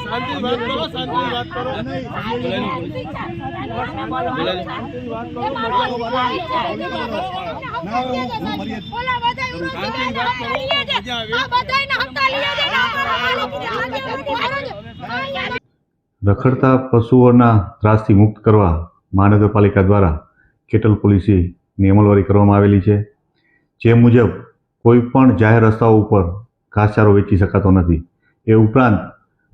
શાંતિ રખડતા પશુઓના ત્રાસથી મુક્ત કરવા મહાનગરપાલિકા દ્વારા કેટલ પોલિસીની અમલવારી કરવામાં આવેલી છે? જે મુજબ, કોઈ પણ જાહેર રસ્તાઓ ઉપર ઘાસચારો વેચી શકાતો નથી. એ ઉપરાંત,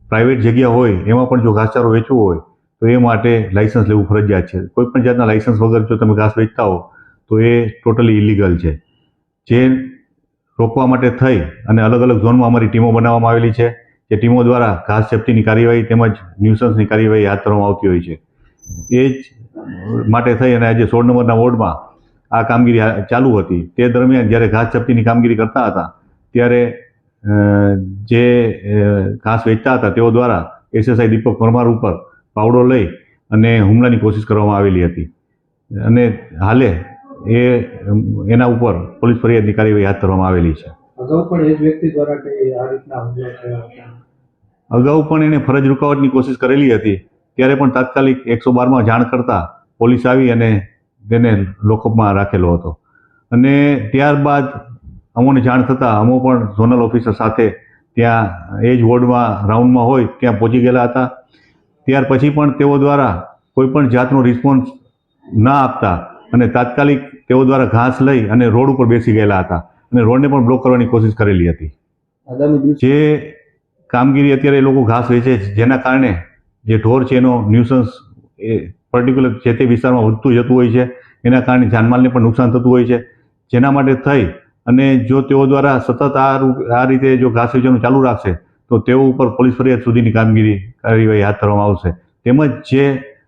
પ્રાઇવેટ જગ્યા હોય, એમાં પણ જો ઘાસચારો વેચવો હોય, તો એ માટે લાઇસન્સ લેવું ફરજિયાત છે. કોઈ પણ જાતના લાઇસન્સ વગર જો તમે ઘાસ વેચતા હો, તો એ ટોટલી ઇલીગલ છે. જે રોકવા માટે થઈ અને અલગ અલગ ઝોનમાં અમારી ટીમો બનાવવામાં આવેલી છે, જે ટીમો દ્વારા ઘાસ જપ્તીની કાર્યવાહી તેમજ ન્યુસન્સની કાર્યવાહી હાથ ધરવામાં આવતી હોય છે. એ જ માટે થઈ અને આજે સોળ નંબરના વોર્ડમાં આ કામગીરી ચાલુ હતી. તે દરમિયાન જ્યારે ઘાસ ચપટીની કામગીરી કરતા હતા ત્યારે જે ઘાસ વેચતા હતા તેઓ દ્વારા એસએસઆઈ દીપક પરમાર ઉપર પાવડો લઈ અને હુમલાની કોશિશ કરવામાં આવેલી હતી. અને હાલે એ એના ઉપર પોલીસ ફરિયાદની કાર્યવાહી હાથ ધરવામાં આવેલી છે. અગાઉ પણ એ જ વ્યક્તિ દ્વારા આ રીતના અગાઉ પણ એને ફરજ રૂકાવટની કોશિશ કરેલી હતી. ત્યારે પણ તાત્કાલિક એકસો બારમાં જાણ કરતા પોલીસ આવી અને તેને લોકઅપમાં રાખેલો હતો. અને ત્યારબાદ અમોને જાણ થતાં અમો પણ ઝોનલ ઓફિસર સાથે ત્યાં એ જ વોર્ડમાં રાઉન્ડમાં હોય ત્યાં પહોંચી ગયેલા હતા. ત્યાર પછી પણ તેઓ દ્વારા કોઈપણ જાતનો રિસ્પોન્સ ના આપતા અને તાત્કાલિક તેઓ દ્વારા ઘાસ લઈ અને રોડ ઉપર બેસી ગયેલા હતા અને રોડને પણ બ્લોક કરવાની કોશિશ કરેલી હતી. આગામી દિવસે જે કામગીરી અત્યારે એ લોકો ઘાસ વેચે છે જેના કારણે જે ઢોર છે એનો ન્યુસન્સ એ પર્ટિક્યુલર જે તે વિસ્તારમાં વધતું જતું હોય છે, એના કારણે જાનમાલને પણ નુકસાન થતું હોય છે. જેના માટે થઈ અને જો તેઓ દ્વારા સતત આ આ રીતે જો ઘાસ વેચવાનું ચાલુ રાખશે, તો તેઓ ઉપર પોલીસ ફરિયાદ સુધીની કામગીરી કાર્યવાહી હાથ ધરવામાં આવશે. તેમજ જે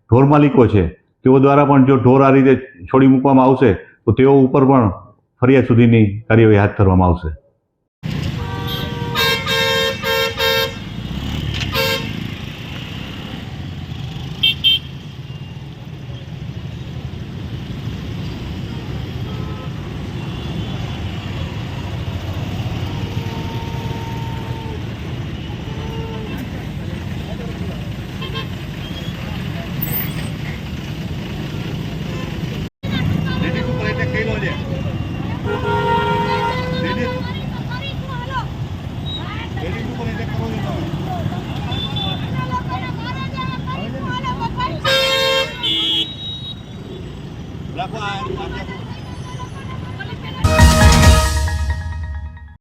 ઢોર માલિકો છે, તેઓ દ્વારા પણ જો ઢોર આ રીતે છોડી મૂકવામાં આવશે, તો તેઓ ઉપર પણ ફરિયાદ સુધીની કાર્યવાહી હાથ ધરવામાં આવશે. Jaguar, até